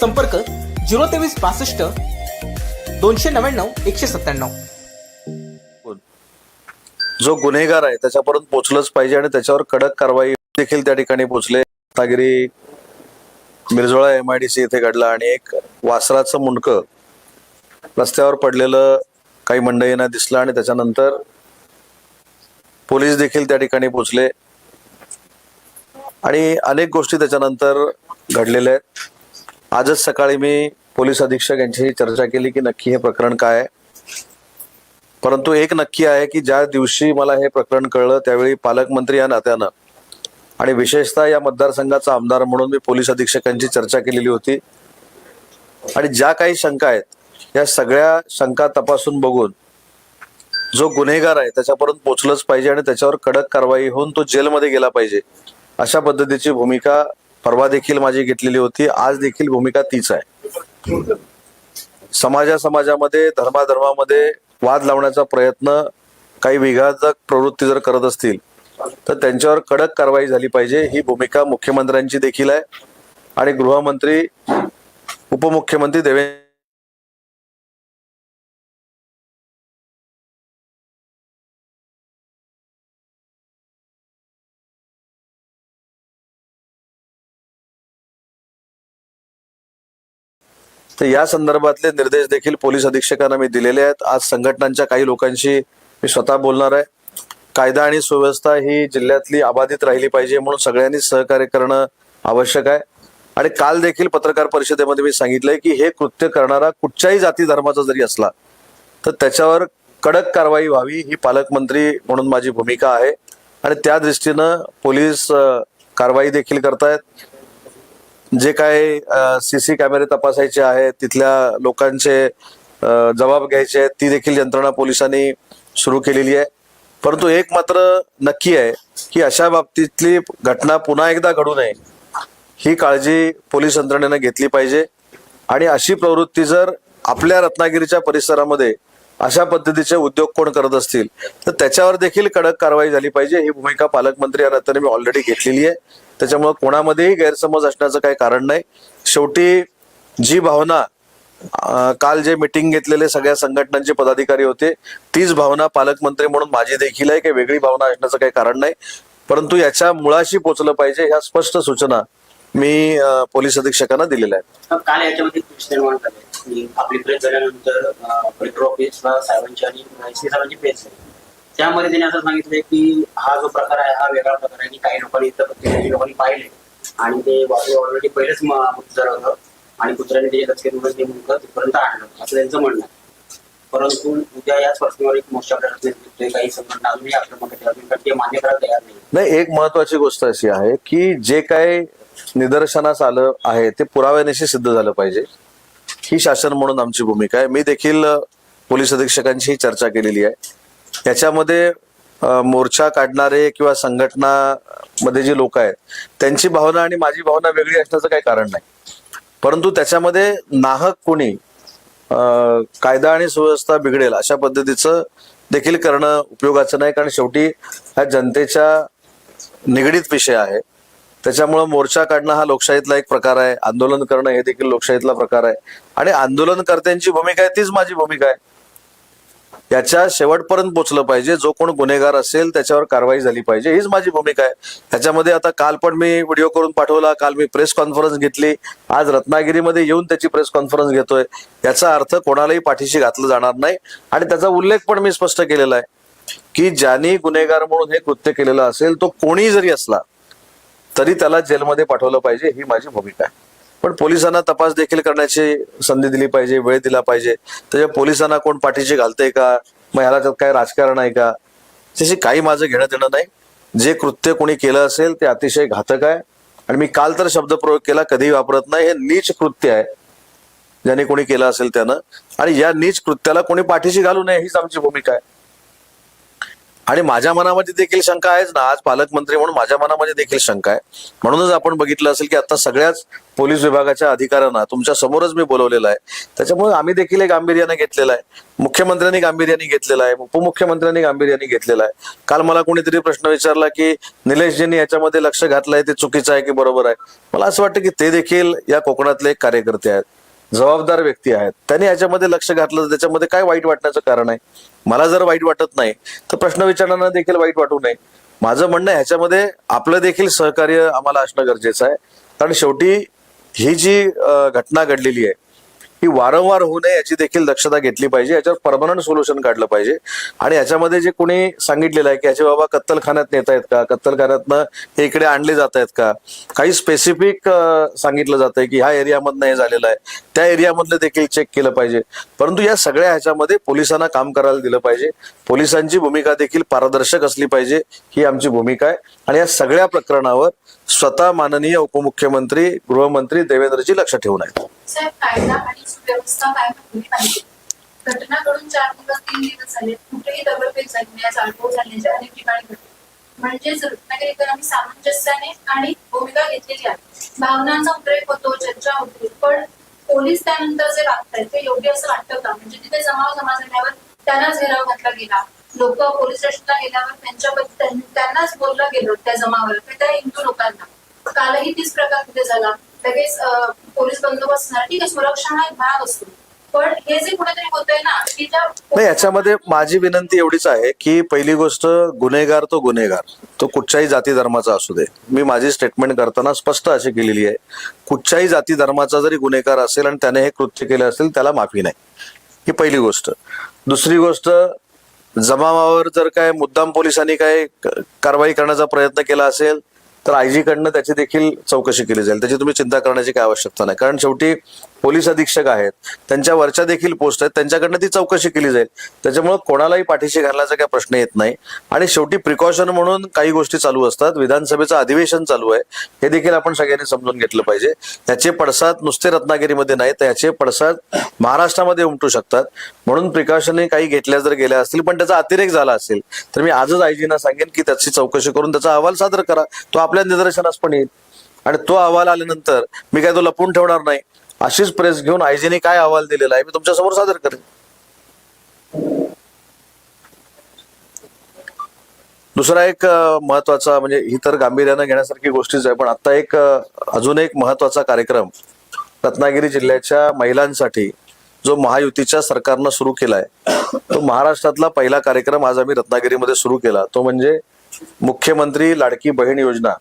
संपर्क झिरो तेवीस पासष्ट दोनशे नव्याण्णव एकशे सत्त्याण्णव. जो गुन्हेगार आहे त्याच्यापर्यंत पोचलंच पाहिजे आणि त्याच्यावर कडक कारवाई देखील त्या ठिकाणी पोहोचले Ratnagiri Mirjole M I D C येथे घडला आणि एक वासराचं मुंडकं रस्त्यावर पडलेलं काही मंडळींना दिसलं आणि त्याच्यानंतर पोलीस देखील त्या ठिकाणी पोहोचले आणि अनेक गोष्टी त्याच्यानंतर घडलेल्या आहेत. आजच सकाळी मी पोलीस अधीक्षक यांच्याशी चर्चा केली की नक्की हे प्रकरण काय आहे. परंतु एक नक्की आहे की ज्या दिवशी मला हे प्रकरण कळलं त्यावेळी पालकमंत्री या नात्यानं आणि विशेषतः या मतदारसंघाचा आमदार म्हणून मी पोलीस अधीक्षकांची चर्चा केलेली होती. आणि ज्या काही शंका आहेत या सगळ्या शंका तपासून बघून जो गुन्हेगार आहे त्याच्यापर्यंत पोचलंच पाहिजे आणि त्याच्यावर कडक कारवाई होऊन तो जेलमध्ये गेला पाहिजे अशा पद्धतीची भूमिका परवा देखील माझी घेतलेली होती. आज देखील भूमिका तीच आहे. समाजा समाजामध्ये धर्माधर्मामध्ये वाद लावण्याचा प्रयत्न काही विघातक प्रवृत्ती जर करत असतील तर त्यांच्यावर कडक कारवाई झाली पाहिजे. ही भूमिका मुख्यमंत्र्यांची देखील आहे. आणि गृहमंत्री उपमुख्यमंत्री देवेंद्र तर या संदर्भातले निर्देश देखील पोलीस अधीक्षकांना मी दिलेले आहेत. आज संघटनांच्या काही लोकांशी मी स्वतः बोलणार आहे. कायदा आणि सुव्यवस्था ही जिल्ह्यातली अबाधित राहिली पाहिजे म्हणून सगळ्यांनी सहकार्य करणं आवश्यक आहे. आणि काल देखील पत्रकार परिषदेमध्ये मी सांगितलंय की हे कृत्य करणारा कुठच्याही जाती धर्माचा जरी असला तर त्याच्यावर कडक कारवाई व्हावी ही पालकमंत्री म्हणून माझी भूमिका आहे. आणि त्या दृष्टीनं पोलीस कारवाई देखील करतायत. जे काय सीसी कॅमेरे तपासायचे आहेत तिथल्या लोकांचे जबाब घ्यायचे आहेत ती देखील यंत्रणा पोलिसांनी सुरू केलेली आहे. परंतु एक मात्र नक्की आहे की अशा बाबतीतली घटना पुन्हा एकदा घडू नये ही काळजी पोलीस यंत्रणेनं घेतली पाहिजे. आणि अशी प्रवृत्ती जर आपल्या रत्नागिरीच्या परिसरामध्ये अशा पद्धतीचे उद्योग कोण करत असतील तर त्याच्यावर देखील कडक कारवाई झाली पाहिजे. ही भूमिका पालकमंत्री या नात्याने मी ऑलरेडी घेतलेली आहे. त्याच्यामुळे कोणामध्येही गैरसमज असण्याचं काही कारण नाही. शेवटी जी भावना काल जे मिटिंग घेतलेले सगळ्या संघटनांचे पदाधिकारी होते तीच भावना पालकमंत्री म्हणून माझी देखील आहे की वेगळी भावना असण्याचं काही कारण नाही. परंतु याच्या मुळाशी पोचलं पाहिजे ह्या स्पष्ट सूचना मी पोलीस अधीक्षकांना दिलेल्या आहेत. काल याच्यामध्ये निर्माण झाले. आपली प्रेस झाल्यानंतर ऑफिसला साहेबांची आणि साहेबांची प्रेस झाली. त्यामध्ये त्यांनी असं सांगितलंय की हा जो प्रकार आहे हा वेगळा प्रकार आहे की काही लोकांनी इथं काही लोकांनी पाहिले आणि ते ऑलरेडी पहिलेच होतं. आणि कुत्र्याने त्याच्या दचकेतूनच ते मुलगा तिथपर्यंत आणलं. असं त्यांचं म्हणणं आहे. परंतु उद्या याच प्रश्नावर एक मोर्चा करण्यात काही संघटना अजूनही आक्रमक ते मान्य करायला तयार नाही. नाही एक महत्वाची गोष्ट अशी आहे की जे काय निदर्शनास आलं आहे ते पुराव्यानिशी सिद्ध झालं पाहिजे. ही शासन म्हणून आमची भूमिका आहे. मी देखील पोलीस अधीक्षकांशी चर्चा केलेली आहे. याच्यामध्ये मोर्चा काढणारे किंवा संघटना मध्ये जी लोक आहेत त्यांची भावना आणि माझी भावना वेगळी असण्याचं काही कारण नाही. परंतु त्याच्यामध्ये नाहक कोणी कायदा आणि सुव्यवस्था बिघडेल अशा पद्धतीचं देखील करणं उपयोगाचं नाही कारण शेवटी हा जनतेच्या निगडीत विषय आहे. त्याच्यामुळं मोर्चा काढणं हा लोकशाहीतला एक प्रकार आहे. आंदोलन करणं हे देखील लोकशाहीतला प्रकार आहे. आणि आंदोलनकर्त्यांची भूमिका आहे तीच माझी भूमिका आहे. याच्या शेवटपर्यंत पोचलं पाहिजे. जो कोण गुन्हेगार असेल त्याच्यावर कारवाई झाली पाहिजे. हीच माझी भूमिका आहे. त्याच्यामध्ये आता काल पण मी व्हिडिओ करून पाठवला. काल मी प्रेस कॉन्फरन्स घेतली. आज रत्नागिरीमध्ये येऊन त्याची प्रेस कॉन्फरन्स घेतोय. याचा अर्थ कोणालाही पाठीशी घातलं जाणार नाही. आणि त्याचा उल्लेख पण मी स्पष्ट केलेला आहे की ज्यांनी गुन्हेगार म्हणून हे कृत्य केलेलं असेल तो कोणी जरी असला तरी त्याला जेलमध्ये पाठवलं पाहिजे. ही माझी भूमिका आहे. पण पोलिसांना तपास देखील करण्याची संधी दिली पाहिजे वेळ दिला पाहिजे. त्याच्या पोलिसांना कोण पाठीशी घालतंय का? मग ह्याला त्यात काय राजकारण आहे का? त्याशी काही माझं घेणं देणं नाही. जे कृत्य कोणी केलं असेल ते अतिशय घातक आहे. आणि मी काल तर शब्दप्रयोग केला कधीही वापरत नाही. हे नीच कृत्य आहे. ज्याने कोणी केलं असेल त्यानं. आणि या नीच कृत्याला कोणी पाठीशी घालू नये हीच आमची भूमिका आहे. आणि माझ्या मनामध्ये देखील शंका आहेच ना. आज पालकमंत्री म्हणून माझ्या मनामध्ये देखील शंका आहे. म्हणूनच आपण बघितलं असेल की आता सगळ्याच पोलीस विभागाच्या अधिकाऱ्यांना तुमच्या समोरच मी बोलवलेलं आहे. त्याच्यामुळे आम्ही देखील एक गांभीर्याने घेतलेला आहे. मुख्यमंत्र्यांनी गांभीर्याने घेतलेला आहे. उपमुख्यमंत्र्यांनी गांभीर्याने घेतलेला आहे. काल मला कोणीतरी प्रश्न विचारला की निलेशजींनी याच्यामध्ये लक्ष घातलंय ते चुकीचं आहे की बरोबर आहे? मला असं वाटतं की ते देखील या कोकणातले एक कार्यकर्ते आहेत. जबाबदार व्यक्ती आहेत. त्यांनी याच्यामध्ये लक्ष घातलं तर त्याच्यामध्ये काय वाईट वाटण्याचं कारण आहे? मला जर वाईट वाटत नाही तर प्रश्न विचारणारा देखील वाईट वाटू नये. माझं म्हणणं ह्याच्यामध्ये आपलं देखील सहकार्य आम्हाला असणं गरजेचं आहे. कारण शेवटी ही जी घटना घडलेली आहे ही वारंवार होऊ नये याची देखील दक्षता घेतली पाहिजे याच्यावर परमनंट सोल्युशन काढलं पाहिजे. आणि याच्यामध्ये जे कोणी सांगितलेलं आहे की याचे बाबा कत्तलखान्यात नेत आहेत का कत्तलखान्यातनं हे इकडे आणले जात आहेत का? काही स्पेसिफिक सांगितलं जातंय की ह्या एरियामधनं हे झालेलं आहे. त्या एरियामधलं देखील चेक केलं पाहिजे. परंतु या सगळ्या ह्याच्यामध्ये पोलिसांना काम करायला दिलं पाहिजे. पोलिसांची भूमिका देखील पारदर्शक असली पाहिजे ही आमची भूमिका आहे. आणि या सगळ्या प्रकरणावर स्वतः माननीय उपमुख्यमंत्री गृहमंत्री देवेंद्रजी लक्ष ठेवून आहेत. कायदा आणि घटना घडून चार दिवस तीन दिवस झाले. कुठेही दगडफेक झाली नाही जाळपोळ झाल्याच्या अनेक ठिकाणी घडली. म्हणजेच रत्नागिरीकरांनी सामंजस्याने आणि भूमिका घेतलेली आहे. भावनांचा उद्रेक होतो चर्चा होते पण पोलीस त्यानंतर जे वागतायत ते योग्य असं वाटतं का? म्हणजे तिथे जमाव जमा झाल्यावर त्यांनाच घेराव घातला गेला. लोक पोलीस स्टेशनला गेल्यावर त्यांच्याबद्दल त्यांनाच बोललं गेलं त्या जमावर त्या हिंदू लोकांना. कालही तीच प्रकार तिथे झाला. लगेच पोलीस बंदोबस्त झाला. ठीक आहे सुरक्षा हा एक भाग असतो. पण हे जे कुठेतरी होतंय ना की त्या नाही याच्यामध्ये माझी विनंती एवढीच आहे की पहिली गोष्ट गुन्हेगार तो गुन्हेगार. तो कुठच्याही जाती धर्माचा असू दे. मी माझी स्टेटमेंट करताना स्पष्ट अशी केलेली आहे. कुठच्याही जाती धर्माचा जरी गुन्हेगार असेल आणि त्याने हे कृत्य केले असेल त्याला माफी नाही. ही पहिली गोष्ट. दुसरी गोष्ट जमावावर जर काय मुद्दाम पोलिसांनी काय कारवाई करण्याचा प्रयत्न केला असेल तर आयजी कडनं त्याची देखील चौकशी केली जाईल. त्याची तुम्ही चिंता करण्याची काय आवश्यकता नाही. कारण शेवटी पोलीस अधीक्षक आहेत त्यांच्या वरच्या देखील पोस्ट आहेत त्यांच्याकडनं ती चौकशी केली जाईल. त्याच्यामुळे कोणालाही पाठीशी घालण्याचा काही प्रश्न येत नाही. आणि शेवटी प्रिकॉशन म्हणून काही गोष्टी चालू असतात. विधानसभेचं अधिवेशन चालू आहे. हे देखील आपण सगळ्यांनी समजून घेतलं पाहिजे. याचे पडसाद नुसते रत्नागिरीमध्ये नाही तर याचे पडसाद महाराष्ट्रामध्ये उमटू शकतात. म्हणून प्रिकॉशनही काही घेतल्या जर गेल्या असतील पण त्याचा अतिरेक झाला असेल तर मी आजच आयजीना सांगेन की त्याची चौकशी करून त्याचा अहवाल सादर करा. तो आपल्या निदर्शनास पण येईल. आणि तो अहवाल आल्यानंतर मी काय तो लपून ठेवणार नाही. अशीच प्रेस घेऊन आयजीने काय अहवाल दिलेला आहे मी तुमच्यासमोर सादर करेन. दुसरा एक महत्त्वाचा म्हणजे ही तर गांभीर्यानं घेण्यासारखी गोष्टीच आहे पण आता एक अजून एक महत्त्वाचा कार्यक्रम रत्नागिरी जिल्ह्याच्या महिलांसाठी जो महायुतीच्या सरकारनं सुरू केलाय तो महाराष्ट्रातला पहिला कार्यक्रम आज आम्ही रत्नागिरीमध्ये सुरू केला. तो म्हणजे मुख्यमंत्री लाडकी बहीण योजना.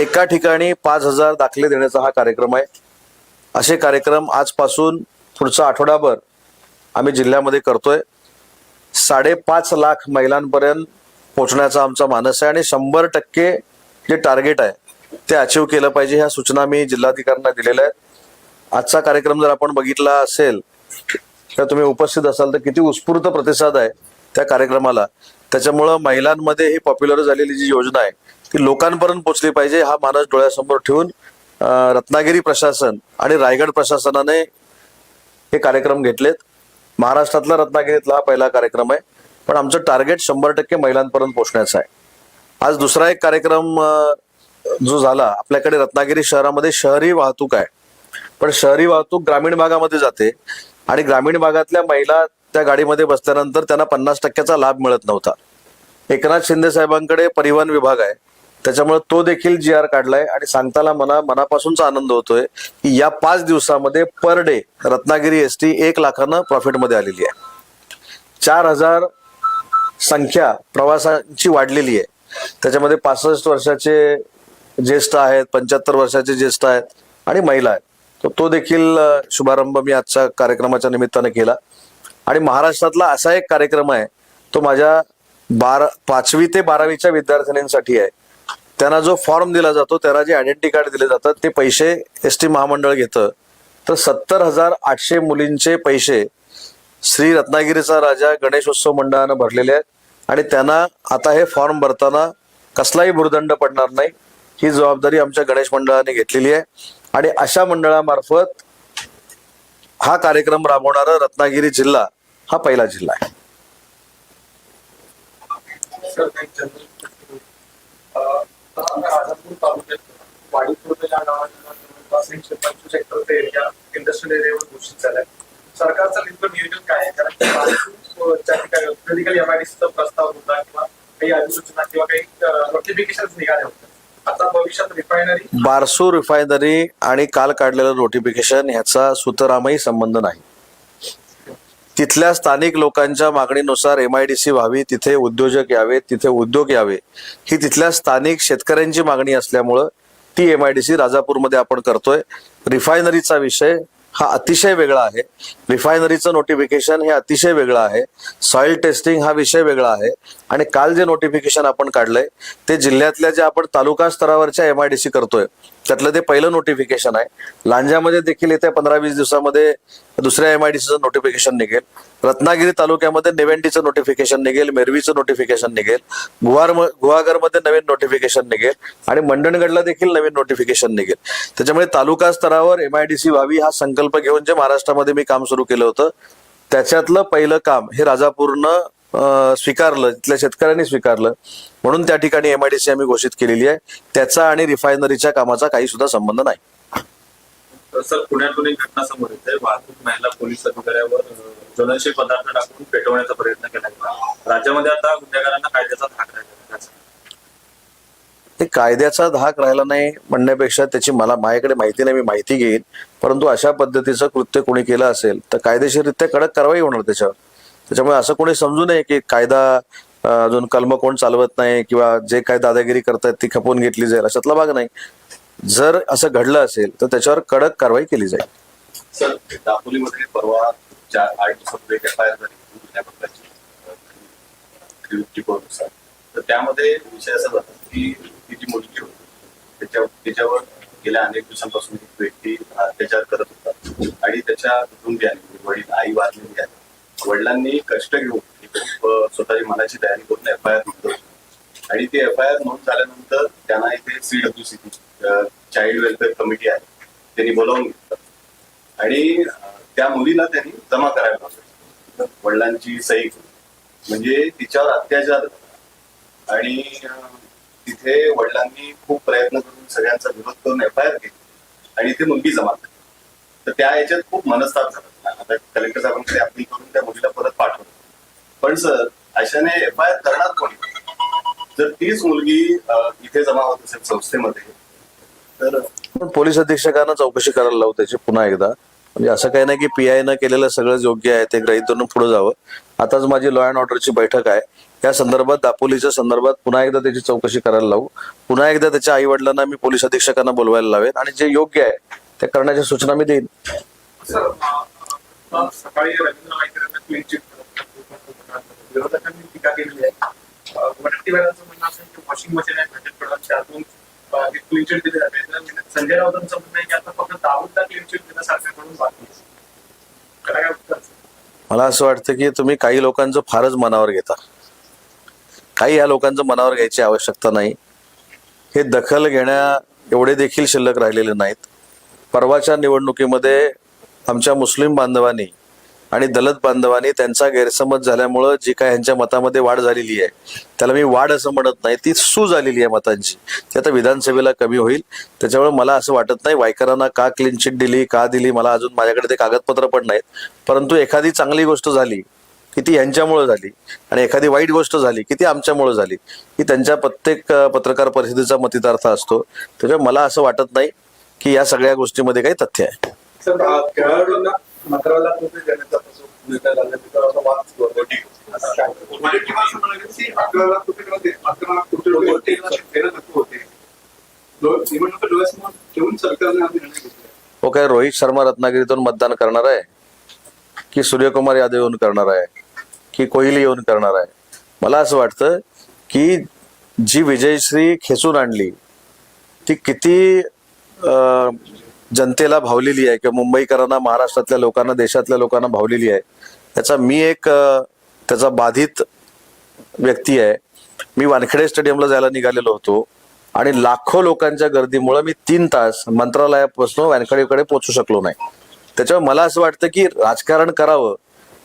एका ठिकाणी पाच हजार दाखले देण्याचा हा कार्यक्रम आहे. असे कार्यक्रम आजपासून पुढचा आठवडाभर आम्ही जिल्ह्यामध्ये करतोय. साडेपाच लाख महिलांपर्यंत पोहोचण्याचा आमचा मानस आहे आणि शंभर टक्के जे टार्गेट आहे ते अचीव केलं पाहिजे ह्या सूचना मी जिल्हाधिकाऱ्यांना दिलेल्या आहेत. आजचा कार्यक्रम जर आपण बघितला असेल तर तुम्ही उपस्थित असाल तर किती उत्स्फूर्त प्रतिसाद आहे त्या कार्यक्रमाला. त्याच्यामुळं महिलांमध्ये ही पॉप्युलर झालेली जी योजना आहे ती लोकांपर्यंत पोचली पाहिजे हा मानस डोळ्यासमोर ठेवून रत्नागिरी प्रशासन आणि रायगड प्रशासनाने हे कार्यक्रम घेतलेत. महाराष्ट्रातला रत्नागिरीतला हा पहिला कार्यक्रम आहे. पण आमचं टार्गेट शंभर टक्के महिलांपर्यंत पोहोचण्याचं आहे. आज दुसरा एक कार्यक्रम जो झाला आपल्याकडे रत्नागिरी शहरामध्ये शहरी वाहतूक आहे. पण शहरी वाहतूक ग्रामीण भागामध्ये जाते आणि ग्रामीण भागातल्या महिला त्या गाडीमध्ये बसल्यानंतर त्यांना पन्नास टक्क्याचा लाभ मिळत नव्हता. एकनाथ शिंदे साहेबांकडे परिवहन विभाग आहे. त्याच्यामुळे तो देखील जी आर काढलाय आणि सांगताना मना मनापासूनचा आनंद होतोय की या पाच दिवसामध्ये per day Ratnagiri S T एक लाखानं प्रॉफिटमध्ये आलेली आहे. चार हजार संख्या प्रवासांची वाढलेली आहे. त्याच्यामध्ये पासष्ट वर्षाचे ज्येष्ठ आहेत पंच्याहत्तर वर्षाचे ज्येष्ठ आहेत आणि महिला आहेत. तो तो देखील शुभारंभ मी आजच्या कार्यक्रमाच्या निमित्तानं केला. आणि महाराष्ट्रातला असा एक कार्यक्रम आहे तो माझ्या बारा पाचवी ते बारावीच्या विद्यार्थिनींसाठी आहे. त्यांना जो फॉर्म दिला जातो त्याला जे आयडेंटिटी कार्ड दिले जातात ते पैसे एस टी महामंडळ घेतं. तर सत्तर हजार आठशे मुलींचे पैसे श्री रत्नागिरीचा राजा गणेशोत्सव मंडळानं भरलेले आहेत. आणि त्यांना आता हे फॉर्म भरताना कसलाही भूर्दंड पडणार नाही. ही जबाबदारी आमच्या गणेश मंडळाने घेतलेली आहे. आणि अशा मंडळामार्फत हा कार्यक्रम राबवणारा रत्नागिरी जिल्हा हा पहिला जिल्हा आहे. राजापूर तालुक्यात वाडीपूर जवळपास एकशे पंचवीस एरिया इंडस्ट्रियल एरियावर घोषित झालाय सरकारचं नेमकं नियोजन काय आहे कारण ठिकाणी एमआयडीसीचा प्रस्ताव होता किंवा काही अधिसूचना किंवा काही नोटिफिकेशन निघाले होते आता भविष्यात रिफायनरी बारसू रिफायनरी आणि काल काढलेलं नोटिफिकेशन ह्याचा सुतरामही संबंध नाही. तिथल्या स्थानिक लोकांच्या मागणीनुसार एम आय डी सी व्हावी तिथे उद्योजक यावेत तिथे उद्योग यावे ही तिथल्या स्थानिक शेतकऱ्यांची मागणी असल्यामुळं ती एम आय डी सी राजापूरमध्ये आपण करतोय. रिफायनरीचा विषय हा अतिशय वेगळा आहे. रिफायनरीचं नोटिफिकेशन हे अतिशय वेगळं आहे. सॉइल टेस्टिंग हा विषय वेगळा आहे. आणि काल जे नोटिफिकेशन आपण काढलंय ते जिल्ह्यातल्या जे आपण तालुका स्तरावरच्या एम आय डी सी करतोय त्यातलं ते पहिलं नोटिफिकेशन आहे. लांजामध्ये देखील येत्या पंधरा वीस दिवसामध्ये दुसऱ्या एम आय डीचं नोटिफिकेशन निघेल. रत्नागिरी तालुक्यामध्ये निवेंडीचं नोटिफिकेशन निघेल मेरवीचं नोटिफिकेशन निघेल गुहार गुहागरमध्ये नवीन नोटिफिकेशन निघेल आणि मंडणगडला देखील नवीन नोटिफिकेशन निघेल. त्याच्यामुळे तालुका स्तरावर एम आय डी सी व्हावी हा संकल्प घेऊन जे महाराष्ट्रामध्ये मी काम सुरू केलं होतं त्याच्यातलं पहिलं काम हे राजापूरनं स्वीकारलं तिथल्या शेतकऱ्यांनी स्वीकारलं. म्हणून त्या ठिकाणी एमआयडीसी आम्ही घोषित केलेली आहे. त्याचा आणि रिफायनरीच्या कामाचा काही सुद्धा संबंध नाही. सर पुण्यातून एक घटना समोर येते. वाहतूक महिला पोलीस अधिकाऱ्यावर ज्वलनशील पदार्थ टाकून पेटवण्याचा प्रयत्न केला राज्यामध्ये आता गुन्हेगारांना कायद्याचा धाक राहिला. ते कायद्याचा धाक राहिला नाही म्हणण्यापेक्षा त्याची मला माझ्याकडे माहिती नाही मी माहिती घेईन. परंतु अशा पद्धतीचं कृत्य कोणी केलं असेल तर कायदेशीररित्या कडक कारवाई होणार त्याच्यावर. त्याच्यामुळे असं कोणी समजू नये की कायदा अजून कलम कोण चालवत नाही किंवा जे काय दादागिरी करतायत ती खपवून घेतली जाईल अशातला भाग नाही. जर असं घडलं असेल तर त्याच्यावर कडक कारवाई केली जाईल. सर दापोलीमध्ये परवा चार आठ दिवसापूर्वी एफ आय आर झाली तर त्यामध्ये विषय असा जातो की ती जी मुलगी होती त्याच्या त्याच्यावर गेल्या अनेक दिवसांपासून एक व्यक्ती अत्याचार करत होता आणि त्याच्या कुटुंबियाने वडील आई वारलेली वडिलांनी कष्ट घेऊन खूप स्वतःची मनाची तयारी करून एफ आय आर नोंदवली आणि ती एफ आय आर नोंद झाल्यानंतर त्यांना इथे C W C child welfare committee आहे. त्यांनी बोलावून घेतलं. आणि त्या मुलीला त्यांनी जमा करायला लावलं. वडिलांची सही म्हणजे तिच्यावर अत्याचार आणि तिथे वडिलांनी खूप प्रयत्न करून सगळ्यांचा विरोध करून एफ आय आर केली. आणि ती मुलगी जमा केली तर त्या याच्यात खूप मनस्ताप झाला. आता कलेक्टर साहेबांकडे अपील करून त्या मुलीला परत पाठवलं पण सर अशाने एफ आय आर करणार कोणी? जर तीच मुलगी इथे जमा होत असेल संस्थेमध्ये तर पण पोलीस अधीक्षकांना चौकशी करायला लावू त्याची पुन्हा एकदा. म्हणजे असं काही नाही की पी आय न केलेलं सगळं योग्य आहे ते ग्रहित धरून पुढे जावं. आताच माझी लॉ अँड ऑर्डरची बैठक आहे. या संदर्भात दापोलीच्या संदर्भात पुन्हा एकदा त्याची चौकशी करायला लावू. पुन्हा एकदा त्याच्या आई वडिलांना मी पोलीस अधीक्षकांना बोलवायला लावेन. आणि जे योग्य आहे ते करण्याच्या सूचना मी देईन. सकाळी रवींद्र नाईक क्लीन चिट विरोधकांनी टीका केलेली आहे म्हणणं की वॉशिंग मशीन आहे क्लीन चिट दिली जाते संजय राऊतांचं म्हणणं आहे की आता फक्त दाऊदला क्लीन चिट देणं सरकारकडून बाकी त्याला काय उत्तर मला असं वाटतं की तुम्ही काही लोकांचं फारच मनावर घेता. काही ह्या लोकांचं मनावर घ्यायची आवश्यकता नाही. हे दखल घेण्या एवढे देखील शिल्लक राहिलेले नाहीत. परवाच्या निवडणुकीमध्ये आमच्या मुस्लिम बांधवांनी आणि दलित बांधवांनी त्यांचा गैरसमज झाल्यामुळं जी काय यांच्या मतामध्ये वाढ झालेली आहे त्याला मी वाढ असं म्हणत नाही ती सू झालेली आहे मतांची. ती आता विधानसभेला कमी होईल. त्याच्यामुळे मला असं वाटत नाही वायकरांना का क्लीन चिट दिली का दिली मला अजून माझ्याकडे ते कागदपत्र पण नाहीत. परंतु एखादी चांगली गोष्ट झाली की ती यांच्यामुळे झाली आणि एखादी वाईट गोष्ट झाली की ती आमच्यामुळे झाली ही त्यांच्या प्रत्येक पत्रकार परिषदेचा मतितार्थ असतो. त्याच्यामुळे मला असं वाटत नाही की या सगळ्या गोष्टीमध्ये काही तथ्य आहे. सर खेळाडूंना देण्याचा निर्णय झाला असा वाद सुरू असं म्हणाले की नको होते. निवडणुका डोळ्यासमोर ठेवून सरकारने हा निर्णय घेतला हो काय रोहित शर्मा रत्नागिरीतून मतदान करणार आहे? की सूर्यकुमार यादव येऊन करणार आहे? की कोहली येऊन करणार आहे? मला असं वाटतं की जी विजयश्री खेचून आणली ती किती जनतेला भावलेली आहे किंवा मुंबईकरांना महाराष्ट्रातल्या लोकांना देशातल्या लोकांना भावलेली आहे. त्याचा मी एक त्याचा बाधित व्यक्ती आहे. मी वानखेडे स्टेडियमला जायला निघालेलो होतो आणि लाखो लोकांच्या गर्दीमुळे मी तीन तास मंत्रालयापासून वानखेडेकडे पोहोचू शकलो नाही. त्याच्यामुळे मला असं वाटतं की राजकारण करावं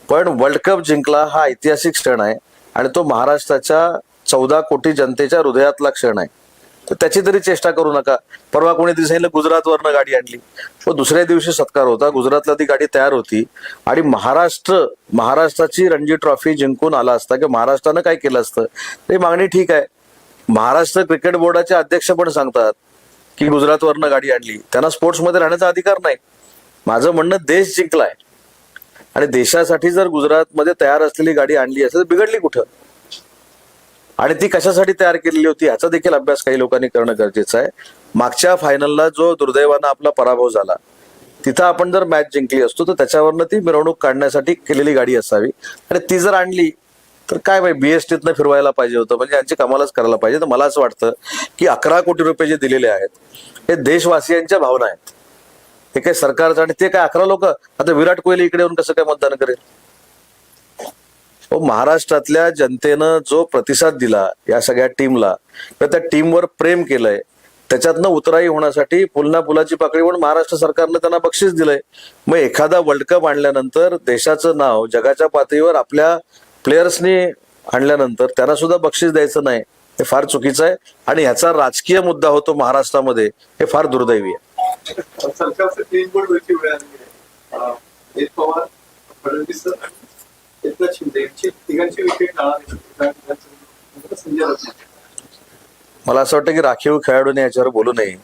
पण वर्ल्ड कप जिंकला हा ऐतिहासिक क्षण आहे आणि तो महाराष्ट्राच्या चौदा कोटी जनतेच्या हृदयातला क्षण आहे. तर त्याची तरी चेष्टा करू नका. परवा कोणीतरी सांगितलं गुजरातवरनं गाडी आणली. व दुसऱ्या दिवशी सत्कार होता. गुजरातला ती गाडी तयार होती. आणि महाराष्ट्र महाराष्ट्राची रणजी ट्रॉफी जिंकून आला असता किंवा महाराष्ट्रानं काय केलं असतं ते मागणी ठीक आहे. महाराष्ट्र क्रिकेट बोर्डाचे अध्यक्ष पण सांगतात की गुजरातवरनं गाडी आणली. त्यांना स्पोर्ट्समध्ये राहण्याचा अधिकार नाही. माझं म्हणणं देश जिंकलाय. आणि देशासाठी जर गुजरातमध्ये तयार असलेली गाडी आणली असेल तर बिघडली कुठं? आणि ती कशासाठी तयार केलेली होती याचा देखील अभ्यास काही लोकांनी करणं गरजेचं आहे. मागच्या फायनलला जो दुर्दैवानं आपला पराभव झाला तिथं आपण जर मॅच जिंकली असतो तर त्याच्यावरनं ती मिरवणूक काढण्यासाठी केलेली गाडी असावी. आणि ती जर आणली तर काय बाई बीएसटीतनं फिरवायला पाहिजे होतं. म्हणजे यांची कमालच करायला पाहिजे. तर मला असं वाटतं की अकरा कोटी रुपये जे दिलेले आहेत हे देशवासियांच्या भावना आहेत. हे काय सरकारचं आणि ते काय अकरा लोक? आता विराट कोहली इकडे येऊन कसं काय मतदान करेल? हो, महाराष्ट्रातल्या जनतेनं जो प्रतिसाद दिला या सगळ्या टीमला किंवा त्या टीमवर प्रेम केलंय. त्याच्यातनं उतराई होण्यासाठी पुलना पुलाची पाकळी म्हणून महाराष्ट्र सरकारनं त्यांना बक्षीस दिलंय. मग एखादा वर्ल्ड कप आणल्यानंतर देशाचं नाव जगाच्या पातळीवर आपल्या प्लेयर्सनी आणल्यानंतर त्यांना सुद्धा बक्षीस द्यायचं नाही हे फार चुकीचं आहे. आणि ह्याचा राजकीय मुद्दा होतो महाराष्ट्रामध्ये हे फार दुर्दैवी आहे. एकनाथ शिंदे यांची तिघांची विकेट संजय मला असं वाटतं की राखीव खेळाडूने याच्यावर बोलू नये.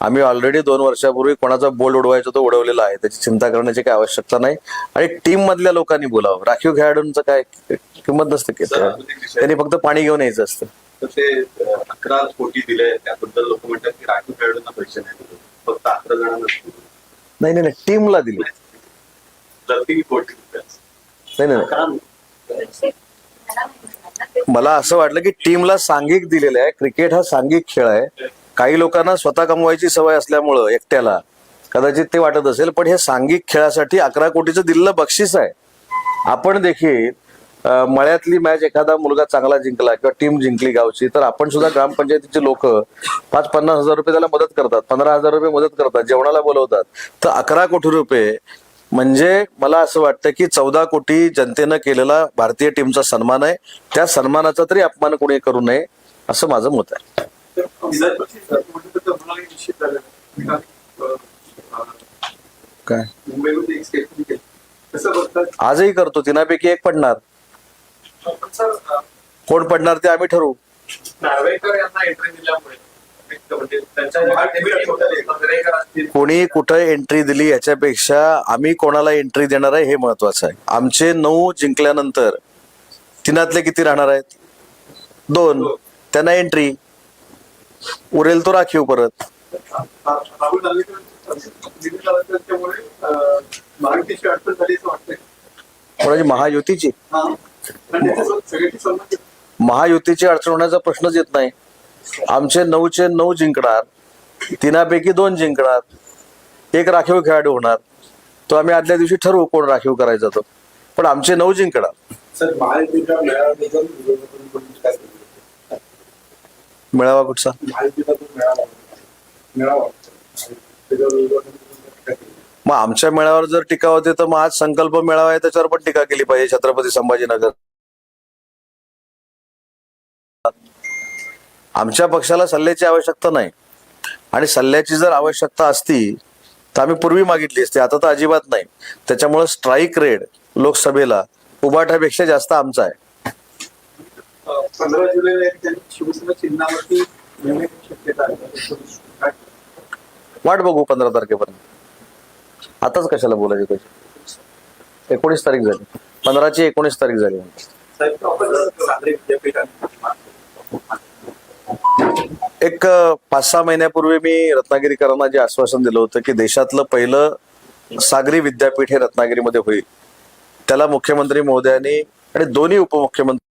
आम्ही ऑलरेडी दोन वर्षापूर्वी कोणाचा बोल्ड उडवायचा तो उडवलेला आहे. त्याची चिंता करण्याची काही आवश्यकता नाही. आणि टीम मधल्या लोकांनी बोलावं. राखीव खेळाडूंचं काय किंमत नसते की. त्यांनी फक्त पाणी घेऊन यायचं असतं. ते अकरा कोटी दिले. त्याबद्दल लोक म्हणतात की राखीव खेळाडूंना पैसे नाही दिले. फक्त अकरा जणांना. नाही नाही टीमला दिली. कोटी रुपये नाही नाही मला असं वाटलं की टीमला सांघिक दिलेलं आहे. क्रिकेट हा सांघिक खेळ आहे. काही लोकांना स्वतः कमवायची सवय असल्यामुळं एकट्याला. कदाचित ते वाटत असेल पण हे सांघिक खेळासाठी अकरा कोटीचं दिलेलं बक्षीस आहे. आपण देखील मळ्यातली मॅच एखादा मुलगा चांगला जिंकला किंवा टीम जिंकली गावची तर आपण सुद्धा ग्रामपंचायतीचे लोक पाच पन्नास हजार रुपये त्याला मदत करतात पंधरा हजार रुपये मदत करतात जेवणाला बोलवतात. तर अकरा कोटी रुपये म्हणजे मला असं वाटतं की चौदा कोटी जनतेनं केलेला भारतीय टीमचा सन्मान आहे. त्या सन्मानाचा तरी अपमान कोणी करू नये असं माझं मत आहे. काय? आजही करतो तिनापैकी एक पडणार. कोण पडणार ते आम्ही ठरवू. नार्वेकर यांना एंट्री दिल्यामुळे. कोणी कुठं एंट्री दिली याच्यापेक्षा आम्ही कोणाला एंट्री देणार आहे हे महत्वाचं आहे. आमचे नऊ जिंकल्यानंतर तिनातले किती राहणार आहेत? दोन. त्यांना एंट्री उरेल तो राखीव परत. महायुतीची कोणाची महायुतीची? महायुतीची अडचण होण्याचा प्रश्नच येत नाही. आमचे नऊचे नऊ जिंकणार तिनापैकी दोन जिंकणार एक राखीव खेळाडू होणार. तो आम्ही आदल्या दिवशी ठरवू कोण राखीव करायचा तो. पण आमचे नऊ जिंकणार. मेळावा कुठचा? मग आमच्या मेळाव्यावर जर टीका होते तर मग आज संकल्प मेळावा आहे त्याच्यावर पण टीका केली पाहिजे छत्रपती संभाजीनगर. आमच्या पक्षाला सल्ल्याची आवश्यकता नाही. आणि सल्ल्याची जर आवश्यकता असती तर आम्ही पूर्वी मागितली असती. आता तर अजिबात नाही. त्याच्यामुळे स्ट्राईक रेट लोकसभेला उभाट्यापेक्षा जास्त आमचा आहे. पंधरा शिवसेना चिन्हावरती? वाट बघू पंधरा तारखेपर्यंत. आताच कशाला बोलायचे पैसे एकोणीस तारीख झाली. पंधराची एकोणीस तारीख झाली. एक पाच सहा महिन्यापूर्वी मी रत्नागिरीकरांना जे आश्वासन दिलं होतं की देशातलं पहिलं सागरी विद्यापीठ हे रत्नागिरीमध्ये होईल. त्याला मुख्यमंत्री महोदयांनी आणि दोन्ही उपमुख्यमंत्री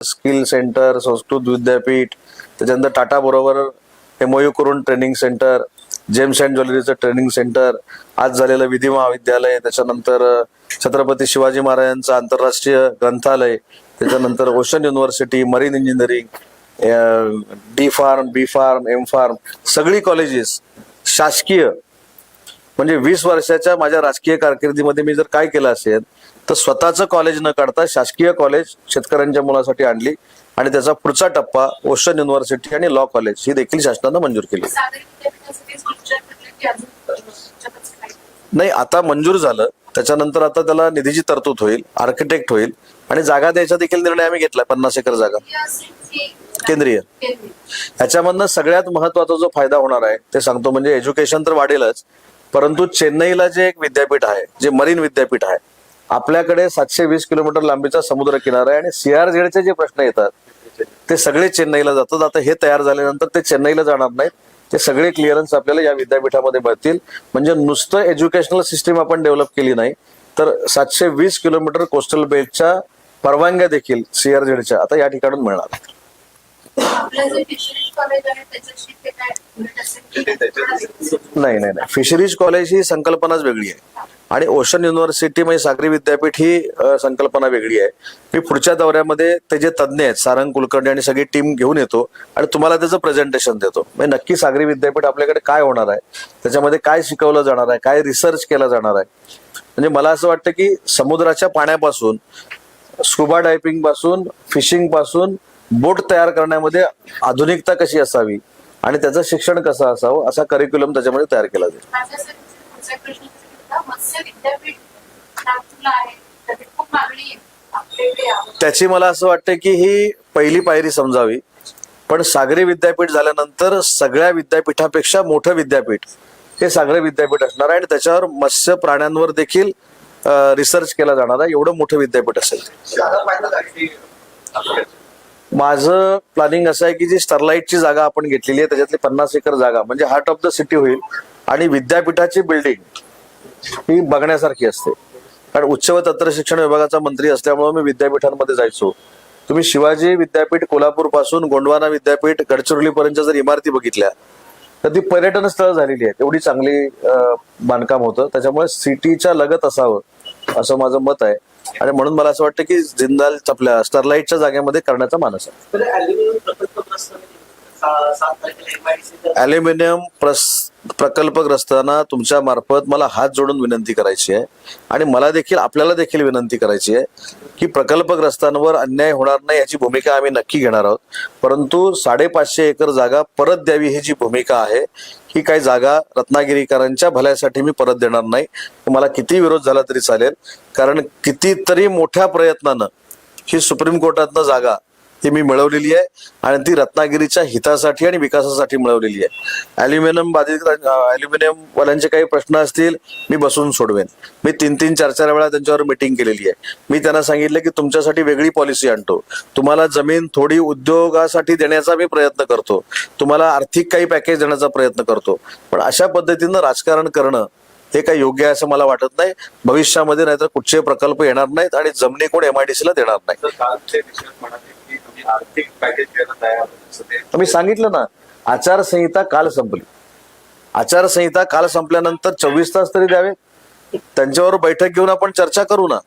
स्किल सेंटर संस्कृत विद्यापीठ त्याच्यानंतर टाटा बरोबर एमओयू करून ट्रेनिंग सेंटर जेम्स अँड ज्वेलरीचं ट्रेनिंग सेंटर आज झालेलं विधी महाविद्यालय त्याच्यानंतर छत्रपती शिवाजी महाराजांचं आंतरराष्ट्रीय ग्रंथालय त्याच्यानंतर ocean university marine engineering D pharm B pharm M pharm सगळी कॉलेजेस शासकीय. म्हणजे वीस वर्षाच्या माझ्या राजकीय कारकिर्दीमध्ये मी जर काय केलं असेल तर स्वतःचं कॉलेज न काढता शासकीय कॉलेज शेतकऱ्यांच्या मुलासाठी आणली आणि त्याचा पुढचा टप्पा ओशन युनिव्हर्सिटी आणि लॉ कॉलेज ही देखील शासनानं मंजूर केली. नाही आता मंजूर झालं. त्याच्यानंतर आता त्याला निधीची तरतूद होईल आर्किटेक्ट होईल आणि जागा द्यायचा देखील निर्णय आम्ही घेतला पन्नास एकर जागा. केंद्रीय. केंद्रीय याच्यामधनं सगळ्यात महत्त्वाचा जो फायदा होणार आहे ते सांगतो म्हणजे एज्युकेशन तर वाढेलच परंतु चेन्नईला जे एक विद्यापीठ आहे जे मरीन विद्यापीठ आहे आपल्याकडे सातशे वीस किलोमीटर लांबीचा समुद्र किनारा आहे आणि सीआरझेडचे जे प्रश्न येतात ते सगळे चेन्नईला जातात. आता हे तयार झाल्यानंतर ते चेन्नईला जाणार नाहीत. ते सगळे क्लिअरन्स आपल्याला या विद्यापीठामध्ये मिळतील. म्हणजे नुसतं एज्युकेशनल सिस्टीम आपण डेव्हलप केली नाही तर सातशे वीस किलोमीटर कोस्टल बेल्टच्या परवानग्या देखील सीआरझेडच्या आता या ठिकाणून मिळणार. आपलं जे फिशरीज कॉलेज आहे त्याच्याशी ते काय उलट असेल नाही नाही नाही. फिशरीज कॉलेज ही संकल्पनाच वेगळी आहे. आणि ओशन युनिव्हर्सिटी म्हणजे सागरी विद्यापीठ ही अ, संकल्पना वेगळी आहे. मी पुढच्या दौऱ्यामध्ये ते जे तज्ज्ञ आहेत सारंग कुलकर्णी आणि सगळी टीम घेऊन येतो आणि तुम्हाला त्याचं प्रेझेंटेशन देतो. म्हणजे नक्की सागरी विद्यापीठ आपल्याकडे काय होणार आहे त्याच्यामध्ये काय शिकवलं जाणार आहे काय रिसर्च केला जाणार आहे. म्हणजे मला असं वाटतं की समुद्राच्या पाण्यापासून स्कुबा डायपिंगपासून फिशिंगपासून बोट तयार करण्यामध्ये आधुनिकता कशी असावी आणि त्याचं शिक्षण कसं असावं असा करिक्युलम त्याच्यामध्ये तयार केला जाईल. त्याची मला असं वाटतं की ही पहिली पायरी समजावी. पण सागरी विद्यापीठ झाल्यानंतर सगळ्या विद्यापीठापेक्षा मोठं विद्यापीठ हे सागरी विद्यापीठ असणार आहे आणि त्याच्यावर मत्स्य प्राण्यांवर देखील रिसर्च केला जाणार आहे. एवढं मोठं विद्यापीठ असेल माझं प्लॅनिंग असं आहे की जी स्टरलाइटची जागा आपण घेतलेली आहे त्याच्यातली पन्नास एकर जागा म्हणजे हार्ट ऑफ द सिटी होईल आणि विद्यापीठाची बिल्डिंग ही बघण्यासारखी असते. कारण उच्च व तंत्र शिक्षण विभागाचा मंत्री असल्यामुळे मी विद्यापीठांमध्ये जायचो. तुम्ही शिवाजी विद्यापीठ कोल्हापूरपासून गोंडवाना विद्यापीठ गडचिरोलीपर्यंतच्या जर इमारती बघितल्या तर ती पर्यटन स्थळ झालेली आहे एवढी चांगली बांधकाम होतं. त्याच्यामुळे सिटीच्या लगत असावं असं माझं मत आहे. आणि म्हणून मला असं वाटतं की जिंदाल आपल्या स्टरलाइटच्या जागेमध्ये करण्याचा मानस आहे. ॲल्युमिनियम अल्युमिनियम प्रस प्रकल्पग्रस्तांना तुमच्या मार्फत मला हात जोडून विनंती करायची आहे. आणि मला देखील आपल्याला देखील विनंती करायची आहे की प्रकल्पग्रस्तांवर अन्याय होणार नाही याची भूमिका आम्ही नक्की घेणार आहोत. परंतु साडेपाचशे एकर जागा परत द्यावी ही जी भूमिका आहे ही काही जागा रत्नागिरीकरांच्या भल्यासाठी मी परत देणार नाही. मला किती विरोध झाला तरी चालेल. कारण कितीतरी मोठ्या प्रयत्नानं ही सुप्रीम कोर्टातनं जागा ही मी मिळवलेली आहे आणि ती रत्नागिरीच्या हितासाठी आणि विकासासाठी मिळवलेली आहे. अॅल्युमिनियम बाधित अल्युमिनियम वाल्यांचे काही प्रश्न असतील मी बसून सोडवेन. मी तीन तीन चार चार वेळा त्यांच्यावर मिटिंग केलेली आहे. मी त्यांना सांगितलं की तुमच्यासाठी वेगळी पॉलिसी आणतो. तुम्हाला जमीन थोडी उद्योगासाठी देण्याचा मी प्रयत्न करतो. तुम्हाला आर्थिक काही पॅकेज देण्याचा प्रयत्न करतो. पण अशा पद्धतीनं राजकारण करणं हे काही योग्य आहे असं मला वाटत नाही. भविष्यामध्ये नाहीतर कुठचे प्रकल्प येणार नाहीत आणि जमिनी कोण एमआयडीसीला देणार नाही. आर्थिक पॅकेज द्यायला तयार मी सांगितलं ना आचारसंहिता काल संपली. आचारसंहिता काल संपल्यानंतर चोवीस तास तरी द्यावे. त्यांच्यावर बैठक घेऊन आपण चर्चा करू ना.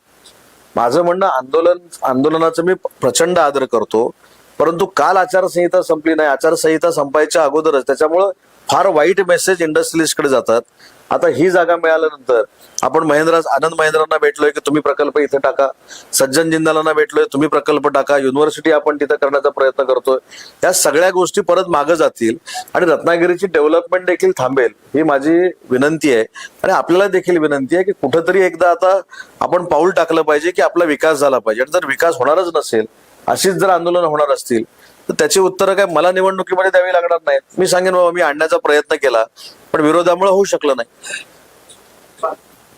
माझं म्हणणं आंदोलन आंदोलनाचं मी प्रचंड आदर करतो. परंतु काल आचारसंहिता संपली नाही. आचारसंहिता संपायच्या अगोदरच त्याच्यामुळं फार वाईट मेसेज इंडस्ट्रियलिस्टकडे जातात. आता ही जागा मिळाल्यानंतर आपण महेंद्रा आनंद महेंद्रांना भेटलोय की तुम्ही प्रकल्प इथे टाका. सज्जन जिंदालांना भेटलोय तुम्ही प्रकल्प टाका. युनिव्हर्सिटी आपण तिथं करण्याचा प्रयत्न करतोय. या सगळ्या गोष्टी परत मागं जातील आणि रत्नागिरीची डेव्हलपमेंट देखील थांबेल ही माझी विनंती आहे. आणि आपल्याला देखील विनंती आहे की कुठंतरी एकदा आता आपण पाऊल टाकलं पाहिजे की आपला विकास झाला पाहिजे. आणि जर विकास होणारच नसेल अशीच जर आंदोलन होणार असतील तर त्याची उत्तरं काय मला निवडणुकीमध्ये द्यावी लागणार नाहीत. मी सांगेन बाबा मी आणण्याचा प्रयत्न केला. पण विरोधामुळे होऊ शकलं नाही.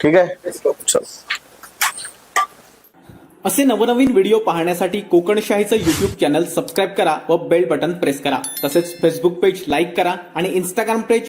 ठीक आहे? चल. असे नवनवीन व्हिडिओ पाहण्यासाठी कोकणशाहीचं युट्यूब चॅनल सबस्क्राईब करा व बेल बटन प्रेस करा. तसेच फेसबुक पेज लाईक करा आणि इंस्टाग्राम पेज